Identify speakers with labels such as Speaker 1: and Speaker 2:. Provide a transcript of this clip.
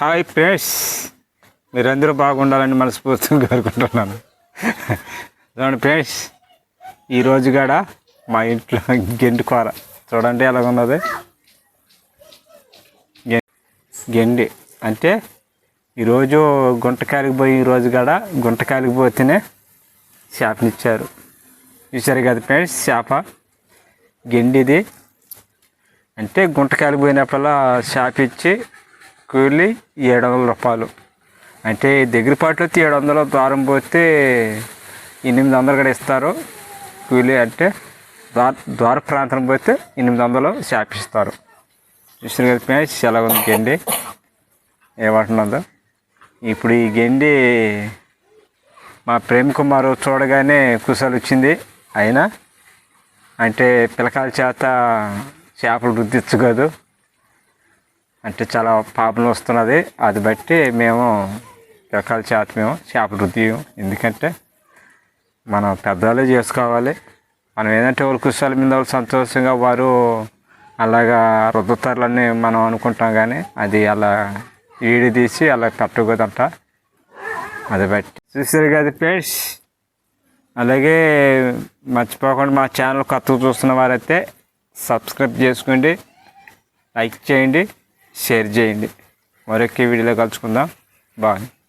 Speaker 1: Hi friends. మీరందరూ బాగుండాలని మనస్ఫూర్తిగా కోరుకుంటున్నాను. చూడండి ఫ్రెండ్స్ ఈరోజు కాడ మా ఇంట్లో గెండి కూర. చూడండి ఎలాగున్నది. గె- గెండి. అంటే ఈరోజు గుంటకాయలకు పోయి ఈరోజు కాడ గుంటకాయలకు పోతేనే చేపనిచ్చారు. చూసారు కదా ఫ్రెండ్స్ చేప. గెండిది. అంటే గుంటకాయలు పోయినప్పుడల్లా షాప్ ఇచ్చి కూలి ఏడు వందల రూపాయలు. అంటే దగ్గర పాటలో ఏడు వందలు దారం పోతే ఎనిమిది వందలు కూడా ఇస్తారు. కూలి అంటే ద్వార ద్వార ప్రాంతం పోతే ఎనిమిది వందలు షాప్ చూసిన కదా ఫ్రెండ్స్ ఎలా ఉంది గెండి. ఏమంటున్నదో ఇప్పుడు ఈ గెండి మా ప్రేమ్ కుమార్ చూడగానే కుసాలు వచ్చింది. అయినా అంటే పిల్లకాయల చేత చేపలు రుద్దించగదు అంటే చాలా పాపం వస్తున్నది. అది బట్టి మేము రకాల చేత మేము చేపలు రుద్దియం ఎందుకంటే మనం పెద్దవాళ్ళే చేసుకోవాలి. మనం ఏంటంటే వాళ్ళ కుశాల మీద వాళ్ళు సంతోషంగా వారు అలాగా రుద్దుతారులని మనం అనుకుంటాం కానీ అది అలా ఈడి తీసి అలా పెట్టకూడదంట అది బట్టి చూసారు కదా ఫ్రెండ్స్ అలాగే మర్చిపోకుండా మా ఛానల్ కొత్తగా చూస్తున్న వారైతే సబ్స్క్రైబ్ చేసుకోండి. లైక్ చేయండి. షేర్ చేయండి. మరొక వీడియోలో కలుసుకుందాం. బాయ్.